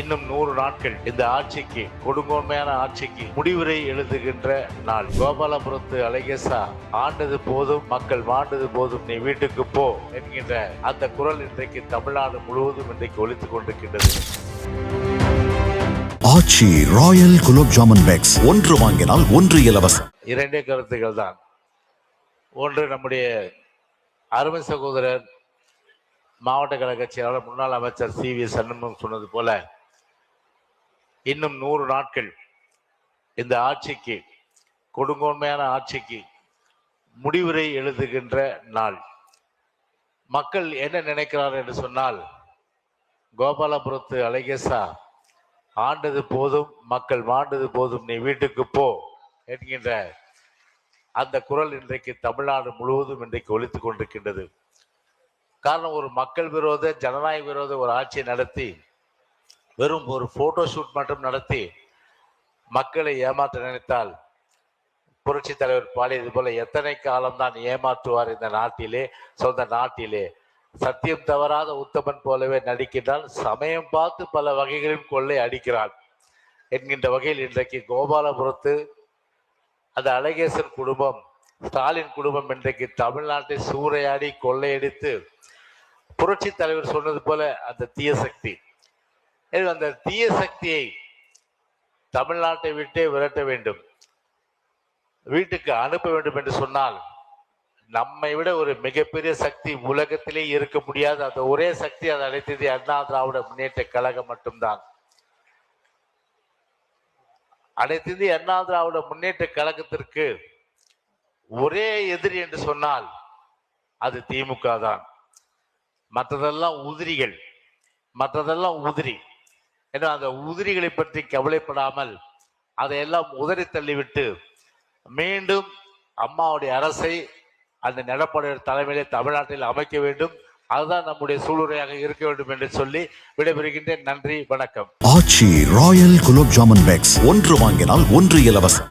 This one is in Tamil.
இன்னும் நூறு நாட்கள் இந்த ஆட்சிக்கு கொடுங்கோன்மையான ஆட்சிக்கு முடிவுரை எழுதுகின்ற நாள். கோபாலபுரத்து அழகேசா ஆண்டது போதும் மக்கள் மாண்டது போதும் நீ வீட்டுக்கு போ என்கின்ற அந்த குரல் இன்றைக்கு தமிழ்நாடு முழுவதும் இன்றைக்கு ஒலித்துக் கொண்டிருக்கின்றது. Aachi royal gulab jamun packs. ஒன்று வாங்கினால் ஒன்று இலவசம். இரண்டே கருத்துக்கள் தான். ஒன்று நம்முடைய அருமை சகோதரர் மாவட்ட கழக செயலாளர் முன்னாள் அமைச்சர் சி வி சண்முகம் சொன்னது போல இன்னும் நூறு நாட்கள் இந்த ஆட்சிக்கு கொடுங்கோன்மையான ஆட்சிக்கு முடிவுரை எழுதுகின்ற நாள். மக்கள் என்ன நினைக்கிறார் என்று சொன்னால் கோபாலபுரத்து அழகேசா ஆண்டது போதும் மக்கள் மாண்டது போதும் நீ வீட்டுக்கு போ என்கின்ற அந்த குரல் இன்றைக்கு தமிழ்நாடு முழுவதும் இன்றைக்கு ஒழித்து கொண்டிருக்கின்றது. காரணம் ஒரு மக்கள் விரோத ஜனநாயக விரோத ஒரு ஆட்சியை நடத்தி வெறும் ஒரு போட்டோ ஷூட் மட்டும் நடத்தி மக்களை ஏமாற்ற நினைத்தால் புரட்சி தலைவர் பாடியது போல எத்தனை காலம்தான் ஏமாற்றுவார் இந்த நாட்டிலே சொந்த நாட்டிலே. சத்தியம் தவறாத உத்தமன் போலவே நடிக்கின்றால் சமயம் பார்த்து பல வகைகளில் கொள்ளை அடிக்கிறான் என்கின்ற வகையில் இன்றைக்கு கோபாலபுரத்து அந்த அழகேசன் குடும்பம் ஸ்டாலின் குடும்பம் இன்றைக்கு தமிழ்நாட்டை சூறையாடி கொள்ளையடித்து புரட்சி தலைவர் சொன்னது போல அந்த தீய சக்தி. அந்த தீய சக்தியை தமிழ்நாட்டை விட்டே விரட்ட வேண்டும். வீட்டுக்கு அனுப்ப வேண்டும் என்று சொன்னால் நம்மை விட ஒரு மிகப்பெரிய சக்தி உலகத்திலே இருக்க முடியாது. அந்த ஒரே சக்தி அதை அழைத்தது அண்ணா திராவிட முன்னேற்ற கழகம் மட்டும்தான். அனைத்து இந்திய அண்ணா திராவிட முன்னேற்ற கழகத்திற்கு ஒரே எதிரி என்று சொன்னால் அது திமுக தான். மற்றதெல்லாம் உதிரிகள். மற்றதெல்லாம் உதிரி. ஏன்னா அந்த உதிரிகளை பற்றி கவலைப்படாமல் அதையெல்லாம் உதறி தள்ளிவிட்டு மீண்டும் அம்மாவுடைய அரசை அந்த நடப்பாடைய தலைமையிலே தமிழ்நாட்டில் அமைக்க வேண்டும். அதுதான் நம்முடைய சூளுரையாக இருக்க வேண்டும் என்று சொல்லி விடைபெறுகின்றேன். நன்றி வணக்கம். Aachi royal gulab jamun packs. ஒன்று வாங்கினால் ஒன்று இலவசம்.